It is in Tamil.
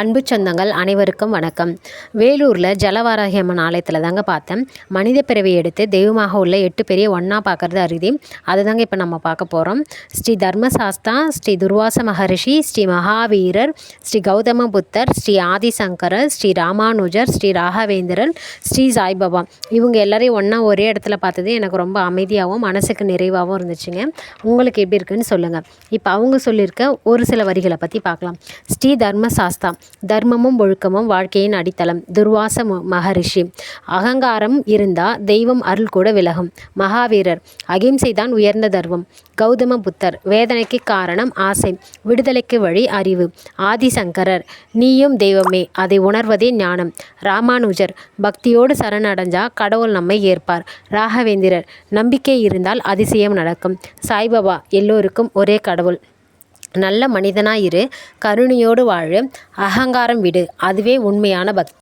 அன்பு சொந்தங்கள் அனைவருக்கும் வணக்கம். வேலூரில் ஜலவாராகி அம்மன் ஆலயத்தில் தாங்க பார்த்தேன். மனித பிறவி எடுத்து தெய்வமாக உள்ள எட்டு பெரிய ஒன்றா பார்க்குறது அருதி. அதை தாங்க இப்போ நம்ம பார்க்க போகிறோம் ஸ்ரீ தர்மசாஸ்தா ஸ்ரீ துர்வாச மகரிஷி ஸ்ரீ மகாவீரர் ஸ்ரீ கௌதம புத்தர் ஸ்ரீ ஆதிசங்கரர் ஸ்ரீ ராமானுஜர் ஸ்ரீ ராகவேந்திரன் ஸ்ரீ சாய்பாபா இவங்க எல்லாரையும் ஒன்றா ஒரே இடத்துல பார்த்தது எனக்கு ரொம்ப அமைதியாகவும் மனசுக்கு நிறைவாகவும் இருந்துச்சுங்க. உங்களுக்கு எப்படி இருக்குன்னு சொல்லுங்கள் இப்போ அவங்க சொல்லியிருக்க ஒரு சில வரிகளை பற்றி பார்க்கலாம். ஸ்ரீ தர்மசாஸ்தா. தர்மமும் ஒழுக்கமும் வாழ்க்கையின் அடித்தளம். துர்வாச மகரிஷி. அகங்காரம் இருந்தால் தெய்வம் அருள் கூட விலகும். மகாவீரர். அகிம்சை தான் உயர்ந்த தர்மம். கௌதம புத்தர். வேதனைக்கு காரணம் ஆசை. விடுதலைக்கு வழி அறிவு. ஆதிசங்கரர். நீயும் தெய்வமே. அதை உணர்வதே ஞானம். ராமானுஜர். பக்தியோடு சரணடைஞ்சா கடவுள் நம்மை ஏற்பார். ராகவேந்திரர். நம்பிக்கை இருந்தால் அதிசயம் நடக்கும். சாய்பாபா. எல்லோருக்கும் ஒரே கடவுள். நல்ல மனிதனாய் இரு கருணையோடு வாழு அகங்காரம் விடு. அதுவே உண்மையான பக்தி.